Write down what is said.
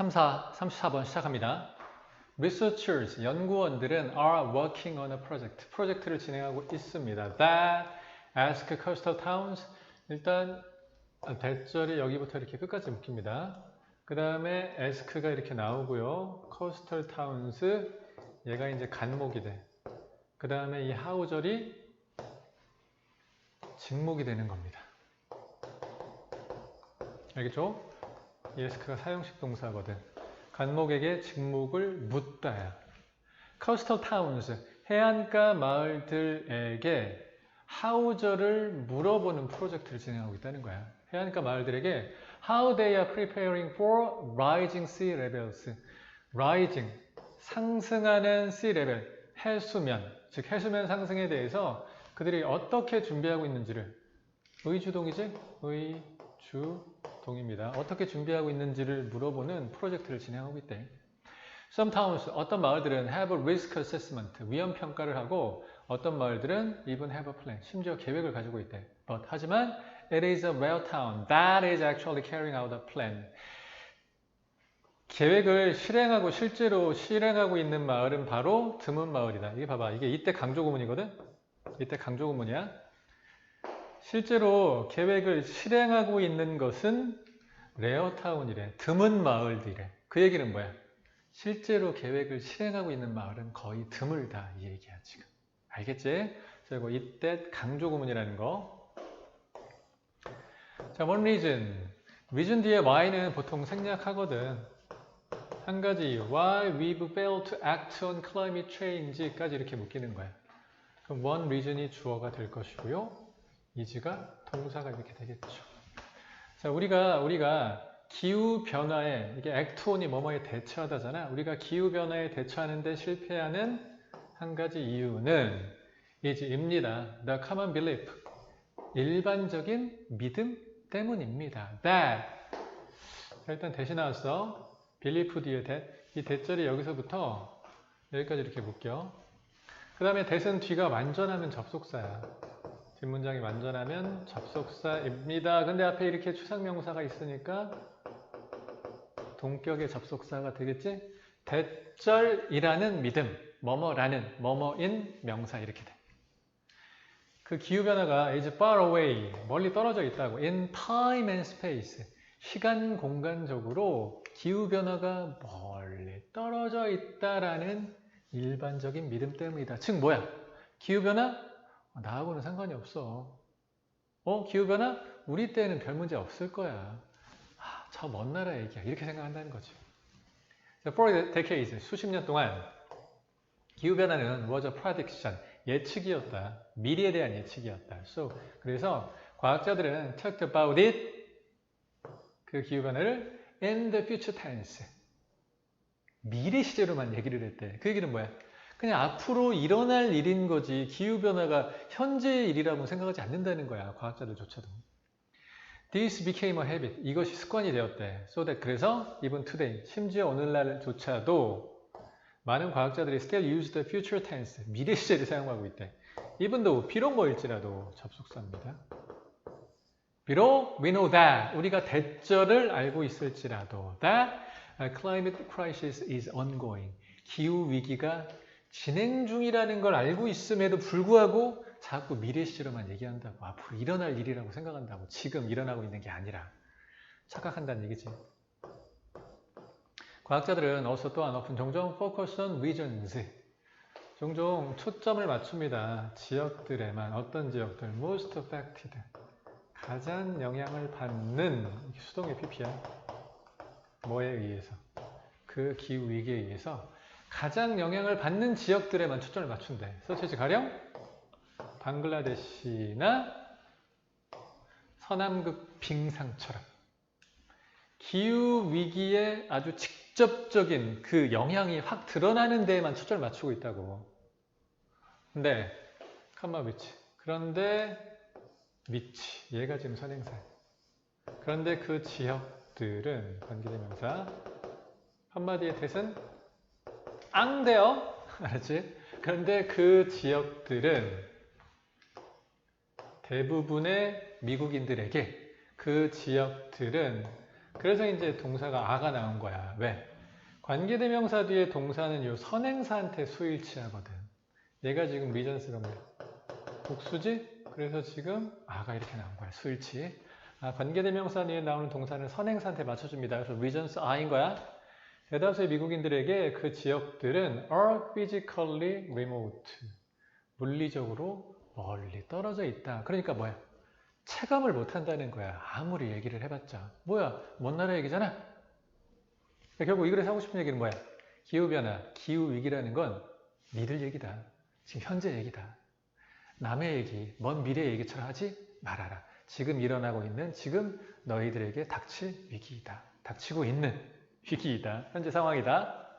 34, 34번 시작합니다. Researchers, 연구원들은 are working on a project. 프로젝트를 진행하고 있습니다. That ask coastal towns. 일단 대절이 여기부터 이렇게 끝까지 묶입니다. 그 다음에 ask가 이렇게 나오고요. coastal towns, 얘가 이제 간목이 돼. 그 다음에 이 how절이 직목이 되는 겁니다. 알겠죠? 이 ask가 사용식 동사거든. 간목에게 직목을 묻다야. coastal towns, 해안가 마을들에게 how절을 물어보는 프로젝트를 진행하고 있다는 거야. 해안가 마을들에게 how they are preparing for rising sea levels. rising, 상승하는 sea level, 해수면, 즉 해수면 상승에 대해서 그들이 어떻게 준비하고 있는지를 의주동이지? 의주 동입니다. 어떻게 준비하고 있는지를 물어보는 프로젝트를 진행하고 있대. Some towns, 어떤 마을들은 have a risk assessment, 위험 평가를 하고 어떤 마을들은 even have a plan, 심지어 계획을 가지고 있대. But 하지만 it is a well town that is actually carrying out a plan. 계획을 실행하고 실제로 실행하고 있는 마을은 바로 드문 마을이다. 이게 봐봐. 이게 이때 강조 구문이거든. 이때 강조 구문이야. 실제로 계획을 실행하고 있는 것은 레어타운이래. 드문 마을들이래. 그 얘기는 뭐야? 실제로 계획을 실행하고 있는 마을은 거의 드물다. 이 얘기야, 지금. 알겠지? 그리고 이때 강조 구문이라는 거. 자, one reason. reason 뒤에 why는 보통 생략하거든. 한 가지. Why we've failed to act on climate change까지 이렇게 묶이는 거야. 그럼 one reason이 주어가 될 것이고요. Is가 동사가 이렇게 되겠죠. 자, 우리가, 우리가 기후 변화에, 이게 on이 뭐뭐에 대처하다잖아. 우리가 기후 변화에 대처하는데 실패하는 한 가지 이유는 is입니다. The common belief. 일반적인 믿음 때문입니다. That. 자, 일단 대신 나왔어. belief 뒤에 대, 이 대절이 여기서부터 여기까지 이렇게 묶여. 그 다음에 대은 뒤가 완전하면 접속사야. 뒷문장이 완전하면 접속사입니다. 근데 앞에 이렇게 추상명사가 있으니까 동격의 접속사가 되겠지? 대절이라는 믿음, 뭐뭐라는, 뭐뭐인 명사 이렇게 돼. 그 기후변화가 is far away, 멀리 떨어져 있다고. in time and space, 시간 공간적으로 기후변화가 멀리 떨어져 있다라는 일반적인 믿음 때문이다. 즉 뭐야? 기후변화? 나하고는 상관이 없어. 어? 기후변화? 우리 때는 별 문제 없을 거야. 아, 저 먼 나라 얘기야. 이렇게 생각한다는 거지. For decades, 수십 년 동안 기후변화는 was a prediction, 예측이었다. 미래에 대한 예측이었다. So, 그래서 과학자들은 talked about it, 그 기후변화를 in the future tense, 미래 시제로만 얘기를 했대. 그 얘기는 뭐야? 그냥 앞으로 일어날 일인 거지 기후변화가 현재의 일이라고 생각하지 않는다는 거야. 과학자들조차도. This became a habit. 이것이 습관이 되었대. So that 그래서 even today, 심지어 오늘날조차도 많은 과학자들이 still use the future tense, 미래 시제를 사용하고 있대. even though 비록 뭐일지라도 접속사입니다. 비록 we know that 우리가 대절을 알고 있을지라도 that climate crisis is ongoing. 기후 위기가 진행 중이라는 걸 알고 있음에도 불구하고 자꾸 미래 시제로만 얘기한다고 앞으로 일어날 일이라고 생각한다고 지금 일어나고 있는 게 아니라 착각한다는 얘기지. 과학자들은 어서 또한 often 종종 focus on regions 종종 초점을 맞춥니다. 지역들에만 어떤 지역들 most affected 가장 영향을 받는 수동의 PP야. 뭐에 의해서? 그 기후 위기에 의해서 가장 영향을 받는 지역들에만 초점을 맞춘대. 서치지 가령 방글라데시나 서남극 빙상처럼 기후 위기에 아주 직접적인 그 영향이 확 드러나는 데에만 초점을 맞추고 있다고. 근데 컴마 위치. 그런데 위치. 얘가 지금 선행사. 그런데 그 지역들은 관계대명사 한마디의 뜻은 앙대요. 알았지? 그런데 그 지역들은 대부분의 미국인들에게 그 지역들은 그래서 이제 동사가 아가 나온 거야. 왜? 관계대명사 뒤에 동사는 요 선행사한테 수일치하거든. 얘가 지금 리전스가 뭐야? 복수지? 그래서 지금 아가 이렇게 나온 거야. 수일치. 아, 관계대명사 뒤에 나오는 동사는 선행사한테 맞춰줍니다. 그래서 리전스 아인 거야. 대다수의 미국인들에게 그 지역들은 are physically remote. 물리적으로 멀리 떨어져 있다. 그러니까 뭐야? 체감을 못 한다는 거야. 아무리 얘기를 해봤자. 뭐야? 먼 나라 얘기잖아? 그러니까 결국 이 글에서 하고 싶은 얘기는 뭐야? 기후변화, 기후위기라는 건 니들 얘기다. 지금 현재 얘기다. 남의 얘기, 먼 미래 얘기처럼 하지 말아라. 지금 일어나고 있는, 지금 너희들에게 닥칠 위기이다. 닥치고 있는 위기이다. 현재 상황이다.